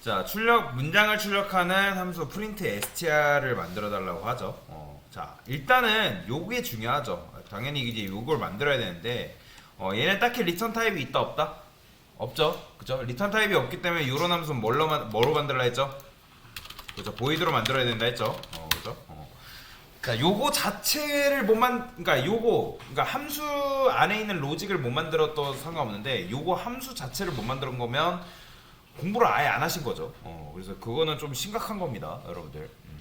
자, 출력 문장을 출력하는 함수 프린트 str을 만들어 달라고 하죠. 어, 자, 일단은 요게 중요하죠. 당연히 이제 요걸 만들어야 되는데 어, 얘는 딱히 리턴 타입이 있다 없다? 없죠. 그죠? 리턴 타입이 없기 때문에 요런 함수는 뭘로 만 뭐로 만들라 했죠? 그죠? 보이드로 만들어야 된다 했죠. 어, 그죠? 어. 자, 요거 자체를 못 만, 그러니까 요거, 그러니까 함수 안에 있는 로직을 못 만들었도 상관없는데, 요거 함수 자체를 못 만든 거면 공부를 아예 안 하신 거죠. 어, 그래서 그거는 좀 심각한 겁니다, 여러분들. 음.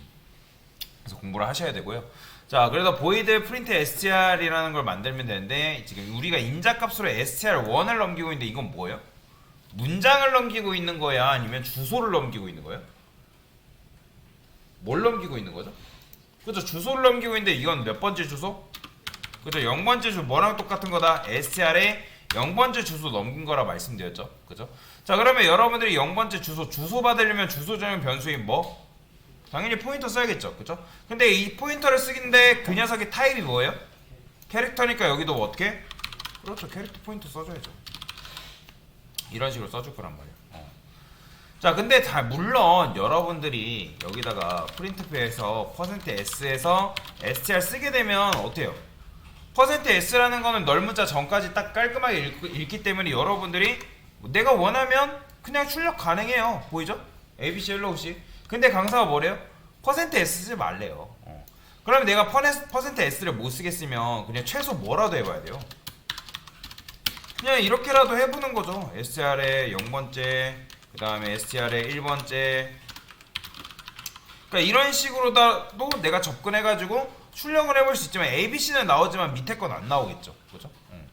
그래서 공부를 하셔야 되고요. 자, 그래서 보이드 프린트 str이라는 걸 만들면 되는데 지금 우리가 인자값으로 str1을 넘기고 있는데 이건 뭐예요? 문장을 넘기고 있는 거야, 아니면 주소를 넘기고 있는 거예요? 뭘 넘기고 있는 거죠? 그죠? 주소를 넘기고 있는데 이건 몇 번째 주소? 그죠? 0번째 주소 뭐랑 똑같은 거다. str에 0번째 주소 넘긴 거라 말씀드렸죠. 그죠? 자, 그러면 여러분들이 0번째 주소 주소 받으려면 주소 정의 변수인 뭐? 당연히 포인터 써야겠죠. 그죠? 근데 이 포인터를 쓰긴데 그 녀석의 타입이 뭐예요? 캐릭터니까 여기도 뭐 어떻게? 그렇죠. 캐릭터 포인터 써줘야죠. 이런 식으로 써줄 거란 말이에요. 어. 자, 근데 다 물론 여러분들이 여기다가 프린트표에서 %s에서 str 쓰게 되면 어때요? %s라는 거는 넓문자 전까지 딱 깔끔하게 읽, 읽기 때문에 여러분들이 내가 원하면 그냥 출력 가능해요. 보이죠? ABC 헬로우 씨. 근데 강사가 뭐래요? %s 쓰지 말래요. 어. 그러면 내가 %s를 못 쓰겠으면 그냥 최소 뭐라도 해봐야 돼요. 그냥 이렇게라도 해보는 거죠. str에 0번째, 그 다음에 str에 1번째. 그러니까 이런 식으로도 내가 접근해가지고 출력을 해볼 수 있지만 ABC는 나오지만 밑에 건 안 나오겠죠. 그죠? 응.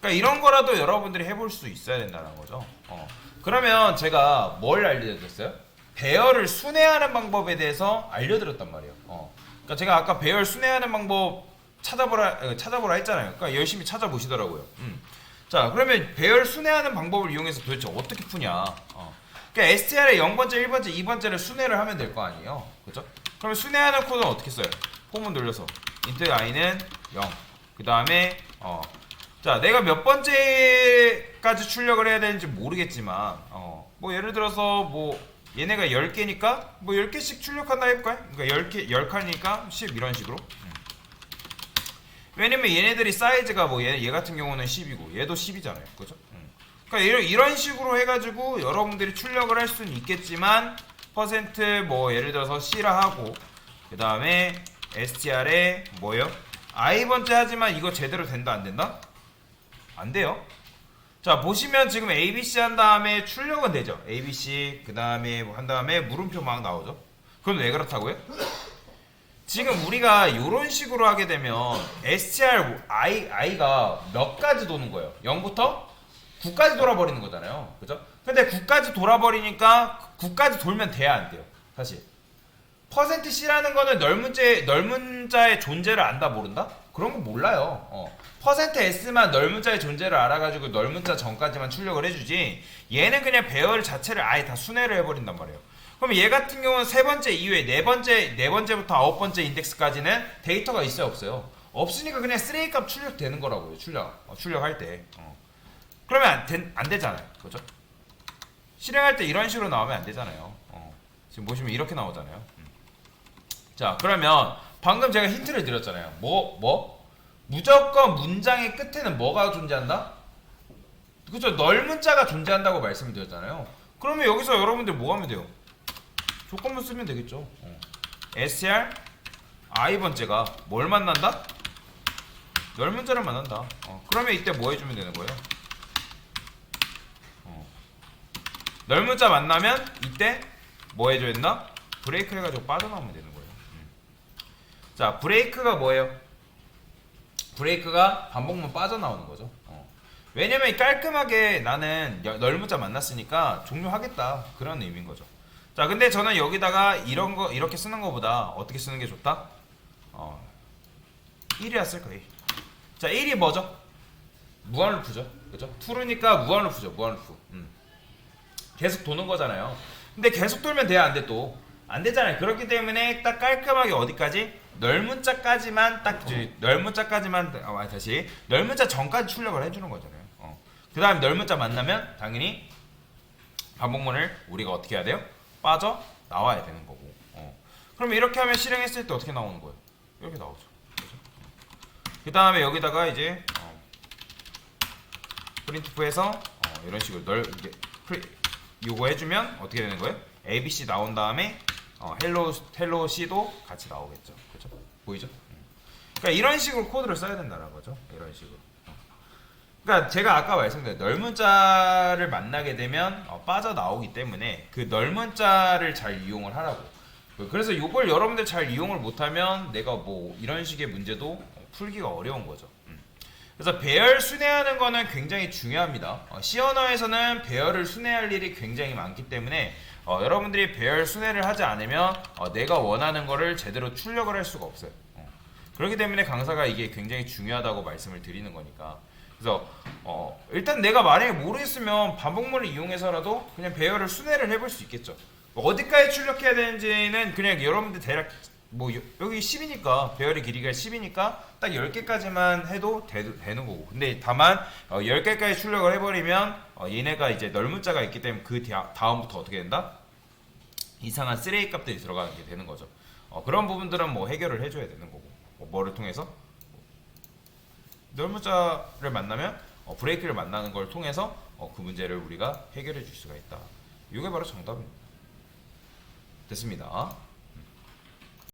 그러니까 이런 거라도 여러분들이 해볼 수 있어야 된다는 거죠. 어. 그러면 제가 뭘 알려드렸어요? 배열을 순회하는 방법에 대해서 알려드렸단 말이에요. 어. 그러니까 제가 아까 배열 순회하는 방법 찾아보라 어, 찾아보라 했잖아요. 그러니까 열심히 찾아보시더라고요. 음. 자, 그러면 배열 순회하는 방법을 이용해서 도대체 어떻게 푸냐? 어. 그러니까 STR에 0번째, 1번째, 2번째를 순회를 하면 될 거 아니에요. 그죠? 그러면 순회하는 코드는 어떻게 써요? 홈은 돌려서 int i는 0. 그 다음에 어. 자, 내가 몇 번째까지 출력을 해야 되는지 모르겠지만 어. 뭐 예를 들어서 뭐 얘네가 10개니까 뭐 10개씩 출력한다 해볼까요? 그러니까 10개 10칸이니까 10 이런 식으로. 왜냐면 얘네들이 사이즈가 뭐 얘, 얘 같은 경우는 10이고 얘도 10이잖아요. 그죠? 음. 그러니까 이런, 식으로 해가지고 여러분들이 출력을 할 수는 있겠지만 퍼센트 뭐 예를 들어서 C라 하고 그 다음에 str에 뭐예요? i번째 하지만 이거 제대로 된다 안 된다? 안 돼요. 자 보시면 지금 ABC 한 다음에 출력은 되죠. ABC 그 다음에 한 다음에 물음표 막 나오죠. 그건 왜 그렇다고요? 지금 우리가 이런 식으로 하게 되면 str i i가 몇 가지 도는 거예요? 0부터 9까지 돌아버리는 거잖아요. 그죠? 근데 9까지 돌아버리니까 9까지 돌면 돼야 안 돼요. 사실. 퍼센트 %c라는 거는 넓은자, 넓은 자의 존재를 안다 모른다? 그런 거 몰라요. 어. 퍼센트 %s만 넓은 자의 존재를 알아가지고 넓은 자 전까지만 출력을 해주지 얘는 그냥 배열 자체를 아예 다 순회를 해버린단 말이에요. 그럼 얘 같은 경우는 세 번째 이후에 네 번째 네 번째부터 아홉 번째 인덱스까지는 데이터가 있어요 없어요? 없으니까 그냥 쓰레기 값 출력되는 거라고요 출력 어, 출력할 때. 어. 그러면 안, 된- 안 되잖아요, 그죠? 실행할 때 이런 식으로 나오면 안 되잖아요. 어. 지금 보시면 이렇게 나오잖아요. 음. 자 그러면 방금 제가 힌트를 드렸잖아요. 뭐 뭐? 무조건 문장의 끝에는 뭐가 존재한다? 그죠? 넓은 자가 존재한다고 말씀을 드렸잖아요. 그러면 여기서 여러분들 뭐 하면 돼요? 조건만 쓰면 되겠죠. 어. str i 번째가 뭘 만난다? 넓은 자를 만난다. 어. 그러면 이때 뭐 해주면 되는 거예요? 어. 넓은 자 만나면 이때 뭐 해줘야 된다? 브레이크 해가지고 빠져나오면 되는 거예요. 음. 자 브레이크가 뭐예요? 브레이크가 반복만 빠져나오는 거죠. 어. 왜냐면 깔끔하게 나는 여- 넓은 자 만났으니까 종료하겠다 그런 의미인 거죠. 자, 근데 저는 여기다가 이런 거 이렇게 쓰는 거보다 어떻게 쓰는 게 좋다? 어, 1이라 쓸 거예요. 자, 1이 뭐죠? 무한 루프죠. 그죠? 투르니까 무한 루프죠. 무한 루프. 음. 계속 도는 거잖아요. 근데 계속 돌면 돼야 안 돼 또. 안 되잖아요. 그렇기 때문에 딱 깔끔하게 어디까지? 넓은 자까지만 딱 이제 넓은 자까지만 아, 다시 넓은 자 전까지 출력을 해주는 거잖아요. 어. 그 다음 넓은 자 만나면 당연히 반복문을 우리가 어떻게 해야 돼요? 빠져 나와야 되는 거고. 어. 그럼 이렇게 하면 실행했을 때 어떻게 나오는 거예요? 이렇게 나오죠. 그 다음에 여기다가 이제 어, 프린트프에서 어, 이런 식으로 널 이게 프리, 요거 해주면 어떻게 되는 거예요? ABC 나온 다음에 어, 헬로 헬로 C도 같이 나오겠죠. 그죠? 보이죠? 음. 그러니까 이런 식으로 코드를 써야 된다는 거죠. 이런 식으로. 그러니까 제가 아까 말씀드린 넓은 자를 만나게 되면 어, 빠져나오기 때문에 그 넓은 자를 잘 이용을 하라고. 그래서 이걸 여러분들 잘 이용을 못하면 내가 뭐 이런 식의 문제도 어, 풀기가 어려운 거죠. 음. 그래서 배열 순회하는 거는 굉장히 중요합니다. 어, C 언어에서는 배열을 순회할 일이 굉장히 많기 때문에 어, 여러분들이 배열 순회를 하지 않으면 어, 내가 원하는 거를 제대로 출력을 할 수가 없어요. 어. 그렇기 때문에 강사가 이게 굉장히 중요하다고 말씀을 드리는 거니까. 그래서 어, 일단 내가 만약에 모르겠으면 반복문을 이용해서라도 그냥 배열을 순회를 해볼 수 있겠죠. 뭐 어디까지 출력해야 되는지는 그냥 여러분들 대략 뭐 여- 여기 10이니까 배열의 길이가 10이니까 딱 10개까지만 해도 되, 는 거고. 근데 다만 어, 10개까지 출력을 해버리면 어, 얘네가 이제 넓은 자가 있기 때문에 그 다- 다음부터 어떻게 된다? 이상한 쓰레기 값들이 들어가는 게 되는 거죠. 어, 그런 부분들은 뭐 해결을 해줘야 되는 거고. 뭐 뭐를 통해서? 넓은 자를 만나면 어, 브레이크를 만나는 걸 통해서 어, 그 문제를 우리가 해결해 줄 수가 있다. 이게 바로 정답입니다. 됐습니다